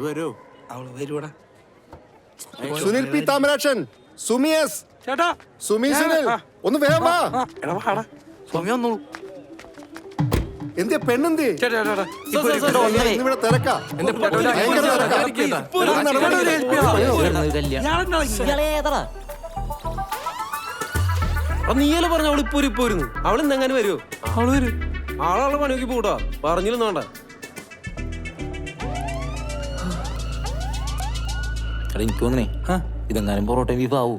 അവൾ വരോ. അവൾ വരുവാടാ. Sunil P Thamarakshan Sumi S. ചേട്ടാ. സുമി സുനിൽ ഒന്ന് വേഗം വാ. എടാ വാടാ സ്വാമി വന്നോളൂ. എന്തേ പെണ്ണെന്തി? തിരക്കാ. നീയല്ലേ പറഞ്ഞ അവൾ ഇപ്പൊ ഇപ്പൊ വരുന്നു അവൾ ഇന്നെങ്ങനെ വരുമോ അവൾ വരും. ആളാളെ പണിക്ക് പോട്ടോ പറഞ്ഞില്ല എടാ എനിക്ക് തോന്നണേ ഇതെങ്ങാനും പൊറോട്ട ബീഫ് ആവൂ.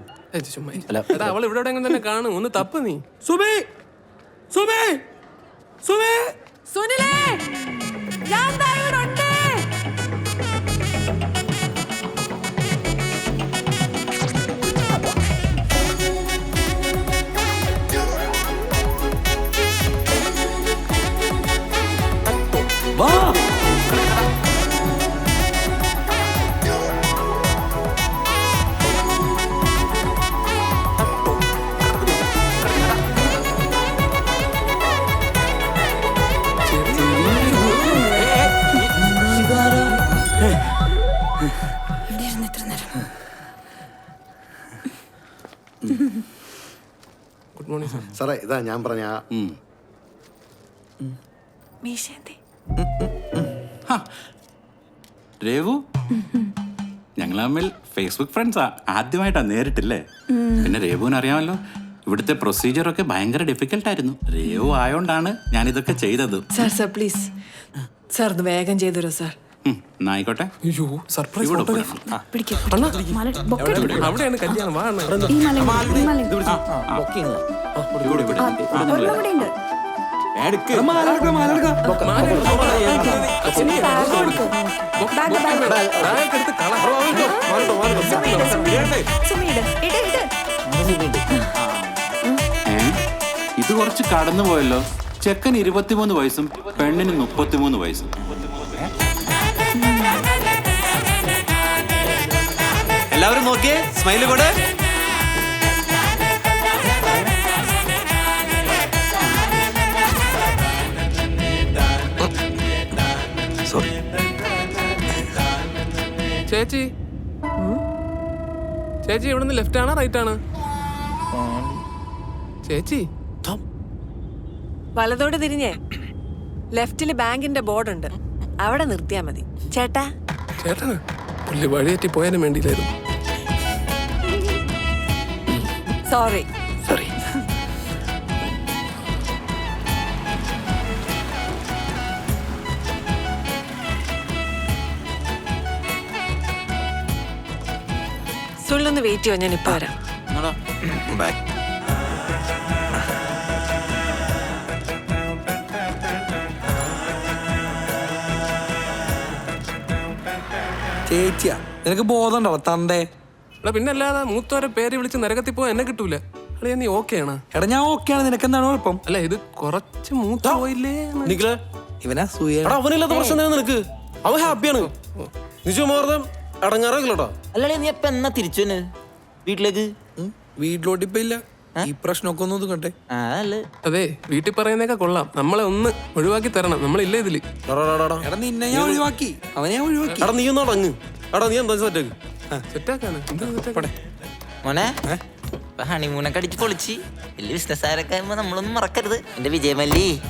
അല്ല അവൾ ഇവിടെ തന്നെ കാണും. ഒന്ന് തപ്പ് നീ. സുബേ! സുബേ! സുബേ! സുനിലേ! ഞാൻ ദാ ഗുഡ് മോർണിംഗ് സാർ സാറേ ഇതാ ഞാൻ പറഞ്ഞ ആ മീശേന്തി രേവു? ഞങ്ങൾ തമ്മിൽ ഫേസ്ബുക്ക് ഫ്രണ്ട്സാ ആദ്യമായിട്ടാ നേരിട്ടില്ലേ? പിന്നെ രേവുവിന് അറിയാമല്ലോ. ഇവിടുത്തെ പ്രൊസീജിയർ ഒക്കെ ഭയങ്കര ഡിഫിക്കൽട്ട് ആയിരുന്നു. രേവു ആയോണ്ടാണ് ഞാൻ ഇതൊക്കെ ചെയ്തത്. സാർ സാർ പ്ലീസ് സാർ ഒന്ന് വേഗം ചെയ്തു സാർ ഉം, എന്നാ ആയിക്കോട്ടെ അയ്യോ സർപ്രൈസ് ഇവിടെ ഫോട്ടോഗ്രാഫർ ആ, പിടിക്കാം അവിടെയാണ് കല്യാണം വാ അണ്ണാ. ബുക്കിംഗ് ഇവിടെ, ഇവിടെ. ആ, നിങ്ങൾ. ബാഗ് എടുത്ത് കള. മാറിട്ടോ, മാറിട്ടോ. ഏ? ഇത് കുറച്ച് കടന്നു പോയല്ലോ ചെക്കൻ ഇരുപത്തിമൂന്ന് വയസ്സും പെണ്ണിന് മുപ്പത്തിമൂന്ന് വയസ്സും എല്ലാവരും നോക്കിയേ സ്മൈൽ കൂടെ. ചേച്ചി. ചേച്ചി ഇവിടെ നിന്ന് ലെഫ്റ്റ് ആണോ റൈറ്റ് ആണ്? ചേച്ചി. വലതോട് തിരിഞ്ഞേ. ലെഫ്റ്റിൽ ബാങ്കിന്റെ ബോർഡ് ഉണ്ട് അവിടെ നിർത്തിയാ മതി. ചേട്ടാ. ചേട്ടാ പുള്ളി വഴിയേറ്റി പോയാലും വേണ്ടിയില്ലായിരുന്നു. സോറി സോറി സുള്ളൊന്ന് വെയിറ്റ് ചെയ്യോ? ഞാൻ ഇപ്പൊ വരാം. ബൈ ചേച്ചിയാ നിനക്ക് ബോധമുണ്ടോ തന്തേ? എടാ പിന്നെ അല്ലാതെ മൂത്തോരെ പേര് വിളിച്ച് നരകത്തിൽ പോയി എന്നെ കിട്ടൂല. അളിയാ നീ ഓക്കെ ആണ്? എടാ ഞാൻ ഓക്കെയാണ് നിനക്ക് എന്താണ് കുഴപ്പം? അല്ല ഇത് കുറച്ച് മൂത്ത പോയില്ലേ? ഇവനാ സൂയ എടാ അവനില്ലാത്ത പ്രശ്നം തന്നെ നിനക്ക്? അവൻ ഹാപ്പിയാണ് നിജമാർദ്ദം മാർദ്ദം അടങ്ങാറാക്കില്ലോട്ടോ അല്ലേ നീ എപ്പ എന്നാ തിരിച്ചു തന്നെ വീട്ടിലേക്ക്? വീട്ടിലോട്ട് ഇപ്പൊ ഇല്ല. ഈ പ്രശ്നമൊക്കെ ഒന്ന് ഒതുക്കട്ടെ ആ അല്ലേ അതെ വീട്ടിൽ പറയുന്നേക്കാ കൊള്ളാം. നമ്മളെ ഒന്ന് ഒഴിവാക്കി തരണം. നമ്മളില്ല ഇതിൽ. എടാ നിന്നെ ഞാൻ ഒഴിവാക്കി. അവനെ ഞാൻ ഒഴിവാക്കി. എടാ നീ ഒന്ന് അടങ്ങ് എടാ നീ എന്താ സെറ്റാക്ക് സെറ്റാക്കാണ് മോനെ ഹണിമൂണൊക്കെ അടിച്ച് പൊളിച്ച്. വലിയ ബിസിനസ്സുകാരൊക്കെ ആകുമ്പോ നമ്മളൊന്നും മറക്കരുത്. എന്റെ വിജയമല്ലി.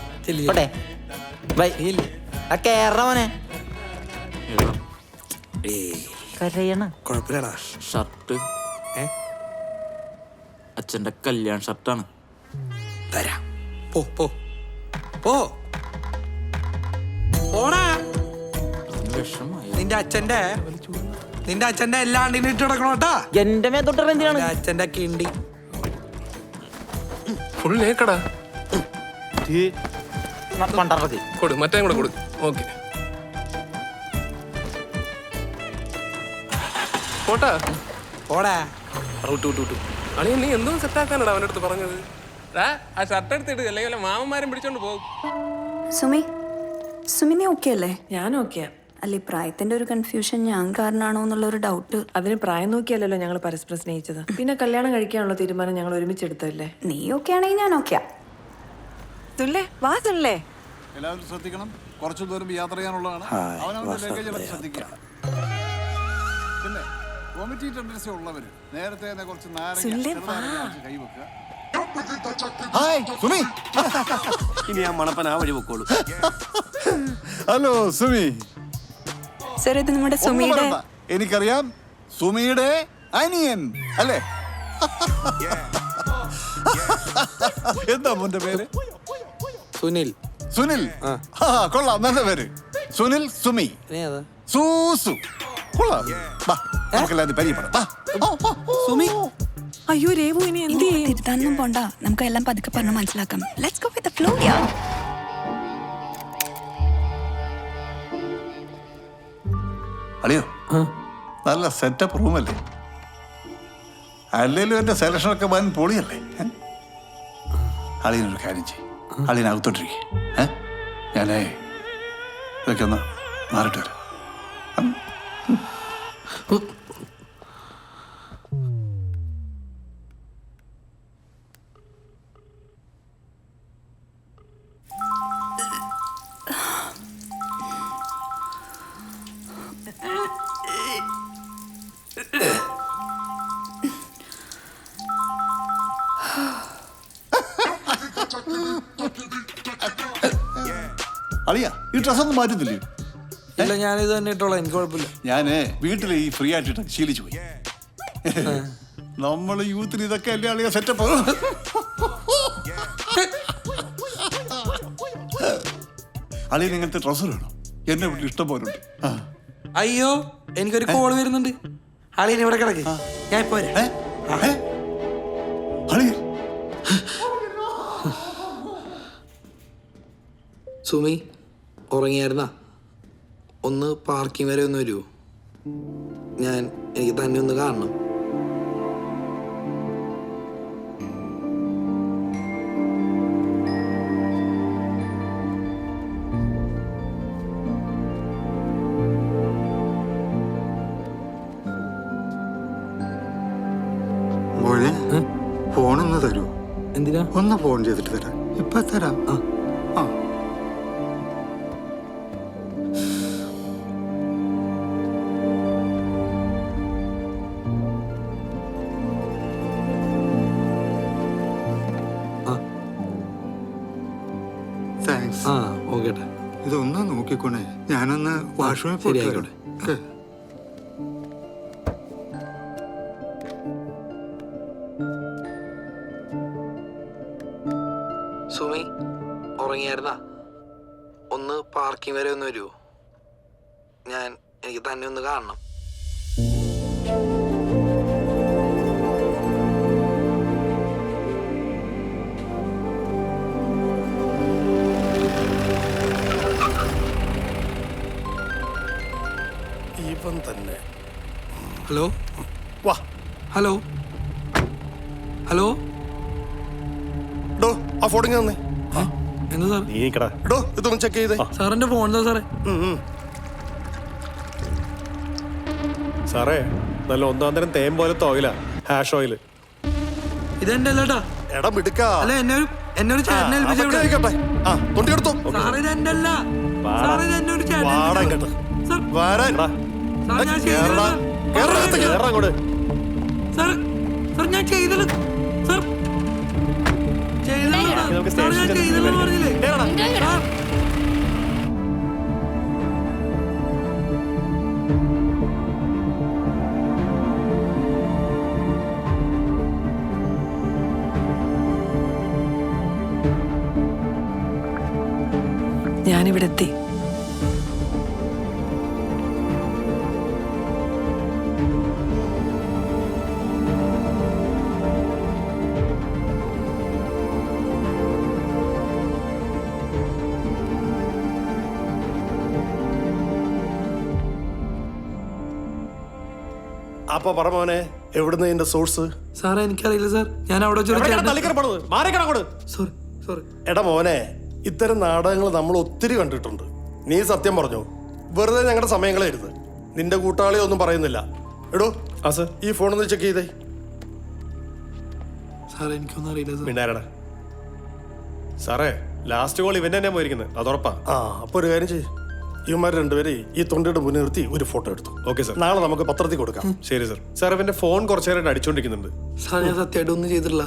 പോട്ടെ. ബൈ. ആ കേറ മോനെ. കരയണ. കുഴപ്പമില്ലടാ. ഷർട്ട്. ഏ? അച്ഛന്റെ കല്യാൺ ഷർട്ടാണ്. തരാം. പോ പോ. പോ. നിന്റെ അച്ഛന്റെ നിന്റെ അച്ഛന്റെ എല്ലാ ഇട്ട് കിടക്കണോ എന്റെ മേത്തോട്ട് എന്തിനാണ്? നിന്റെ അച്ഛന്റെ കിണ്ടി. ഫുൾ നേക്കടാ പണ്ടറക്ക് കൊടു മറ്റേ കൂടെ കൊടു. ഓക്കെ. പോട്ടാ. പോടാ. ഔട്ട് ഔട്ട് ഔട്ട് അളിയ നീ എന്തോ സെറ്റാക്കാനടാ അവന്റെ അടുത്ത് പറഞ്ഞത്? ആ ഷർട്ട് എടുത്തിട്ട് അല്ലെങ്കിൽ വല്ല മാമന്മാരും പിടിച്ചോണ്ട് പോകും. സുമി സുമി നീ ഓക്കെ അല്ലേ? ഞാൻ ഓക്കെയാ അല്ല ഈ പ്രായത്തിന്റെ ഒരു കൺഫ്യൂഷൻ ഞാൻ കാരണമാണോ എന്നുള്ള ഒരു ഡൗട്ട് അതിന് പ്രായം നോക്കിയല്ലല്ലോ ഞങ്ങൾ പരസ്പരം സ്നേഹിച്ചത്. പിന്നെ കല്യാണം കഴിക്കാനുള്ള തീരുമാനം ഞങ്ങൾ ഒരുമിച്ച് എടുത്തല്ലേ നീ ഓക്കെ ആണെങ്കിൽ ഞാൻ ഓക്കെയാ. തുല്ലേ വാ തുല്ലേ. എല്ലാവരും ശ്രദ്ധിക്കണം. കുറച്ചു ദൂരം യാത്ര ചെയ്യാനുള്ളതാണ്. അവനവന്റെ ലഗേജ് എല്ലാം ശ്രദ്ധിക്കുക. പിന്നെ വോമിറ്റി ടെൻഡൻസി ഉള്ളവര് നേരത്തെ തന്നെ കുറച്ച് നാരങ്ങ ഹായ് സുമി. ഇനി ആ മണപ്പൻ ആ വഴി വെക്കോളൂ ഹലോ സുമി. സർ ഇത് നമ്മുടെ സുമിയുടെ. എനിക്കറിയാം സുമിയുടെ അനിയൻ അല്ലേ? എന്താ മോന്റെ പേര്? സുനിൽ. സുനിൽ? ആ. കൊള്ളാം നല്ല പേര്. സുനിൽ സുമി. സൂസു. കൊള്ളാം. വാ നമുക്കെല്ലാവരും പരിചയപ്പെടാം. സുമി? അയ്യോ രേവു ഇനി എന്ത് തിരുത്താനൊന്നും പോണ്ട. നമുക്ക് എല്ലാം പതുക്കെ പറഞ്ഞ് മനസ്സിലാക്കാം. ലെറ്റ്സ് ഗോ വിത്ത് ഫ്ലോ യാ അളിയോ നല്ല സെറ്റപ്പ് റൂമല്ലേ അല്ലേലും എന്റെ സെലക്ഷനൊക്കെ വൻ പൊളിയല്ലേ? അളിയനൊരു കാര്യം ചെയ്യും. അളിയനകത്തോട്ടിരിക്കേ ഏ? ഞാനേ ഇതൊക്കെ ഒന്ന് മാറിട്ട് വരാം. അളിയ ഈ ഡ്രസ് ഒന്നും മാറ്റുന്നില്ലേ? ഇല്ല ഞാനിത് തന്നെ ഇട്ടോളാം എനിക്ക് കുഴപ്പമില്ല. ഞാൻ വീട്ടിൽ ഈ ഫ്രീ ആയിട്ട് ശീലിച്ചു പോയി. നമ്മൾ യൂത്തിന് ഇതൊക്കെ അല്ലേ അളിയ സെറ്റപ്പ് അളിയ നിങ്ങൾക്ക് ഡ്രസ്സർ വേണോ? എന്നെ വീട്ടിൽ ഇഷ്ടം പോലെ അയ്യോ എനിക്കൊരു കോൾ വരുന്നുണ്ട്. അളിയൻ ഇവിടെ കിടക്ക്. ഞാൻ ഇപ്പൊ? അളിയൻ സുമി ഉറങ്ങിയായിരുന്നാ? ഒന്ന് പാർക്കിംഗ് വരെ ഒന്ന് വരുമോ ഞാൻ എനിക്ക് തന്നെ ഒന്ന് കാണണം. മോനെ ഫോണൊന്ന് തരൂ. എന്തിനാ? ഒന്ന് ഫോൺ ചെയ്തിട്ട് തരാം. ഇപ്പൊ തരാം. ആ. ആ. വാഷ്റൂമിൽ ശരി, ആയിക്കോട്ടെ. സുമി ഉറങ്ങിയായിരുന്നാ? ഒന്ന് പാർക്കിംഗ് വരെ ഒന്ന് വരുമോ ഞാൻ എനിക്ക് തന്നെ ഒന്ന് കാണണം. ഹലോ? ഹലോ? ഡോ ആ ഫോണിങ് തന്നെ എന്താ സാർ നീക്കടാ. ഡോ ഇതൊന്ന് ചെക്ക് ചെയ്തേ. സാറിന്റെ ഫോൺ എന്താ സാറേ? സാറേ നല്ല ഒന്നാം തരം തേൻ പോലത്തെ ഓയില ഹാഷ് ഓയിൽ ഇതെന്റെ അല്ലേട്ടാ എടാ മിടുക്കാ. അല്ല എന്നെ ഒരു എന്നെ ഒരു ചേട്ടനെ ഏൽപ്പിച്ചു അതൊക്കെ ആയിക്കോട്ടെ. ആ തൊണ്ടി എടുത്തോ. സാർ ഇത് എന്റെ അല്ല വാടാ. ഇതെന്നെ ഒരു ചേട്ടനെ വാടാ ഏൽപ്പിച്ചതാ. ഇങ്ങോട്ട്. സാർ വരാൻ. സാർ ഞാൻ കേറടാ. ചെയ്തത് കേറടാ കേറടാ അങ്ങോട്ട്. സാർ സാർ ഞാൻ സർ ചെയ്തത് നമുക്ക് സാർ ഞാൻ സ്റ്റേഷനിൽ പറഞ്ഞില്ലേ? കേറടാ. സാർ ഞാനിവിടെ അപ്പൊ പറ മോനെ എവിടുന്ന് ഇതിന്റെ സോഴ്സ് സാറേ എനിക്കറിയില്ല സാർ. ഞാൻ അവിടെ വെച്ചൊരു സോറി സോറി എടാ മോനെ ഇത്തരം നാടകങ്ങൾ നമ്മൾ ഒത്തിരി കണ്ടിട്ടുണ്ട്. നീ സത്യം പറഞ്ഞു? വെറുതെ ഞങ്ങളുടെ സമയങ്ങളായിരുന്നു നിന്റെ കൂട്ടാളി ഒന്നും പറയുന്നില്ല. എടോ ഈ ഫോൺ ഒന്ന് ചെക്ക് ചെയ്തേ. സാറേ എനിക്കൊന്നും അറിയില്ല സാർ മിണ്ടാരടാ. സാറേ ലാസ്റ്റ് കോൾ ഇവൻ തന്നെ പോയിരിക്കുന്നത് അതുറപ്പാ ആ അപ്പൊ ഒരു കാര്യം ചെയ്യ്. ഇവന്മാർ രണ്ടുപേരെ ഈ തൊണ്ടയുടെ മുന്നിൽ നിർത്തി ഒരു ഫോട്ടോ എടുത്തു. Okay sir. നാളെ നമുക്ക് പത്രത്തിൽ കൊടുക്കാം. ശരി സാർ. സാർ അവന്റെ ഫോൺ കുറച്ചു നേരം അടിച്ചോണ്ടിരിക്കുന്നുണ്ട്. സാർ ഞാൻ സത്യമായിട്ട് ഒന്നും ചെയ്തിട്ടില്ല.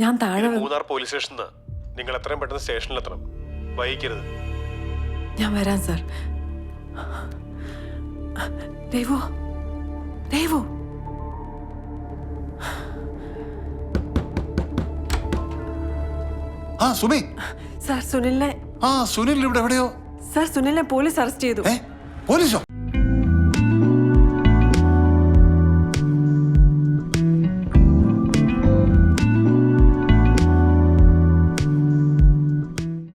ഞാൻ താഴെ മൂന്നാർ പോലീസ് സ്റ്റേഷനിൽ നിങ്ങൾ എത്രയും പെട്ടെന്ന് സ്റ്റേഷനിലെത്തണം. വൈകിക്കരുത്. ഞാൻ വരാം സാർ. രേവു രേവു ആ സുമി. സാർ സുനിലിനെ ആ സുനിൽ ഇവിടെ എവിടെയോ? സാർ സുനിലിനെ പോലീസ് അറസ്റ്റ് ചെയ്തു. ഏ? പോലീസോ?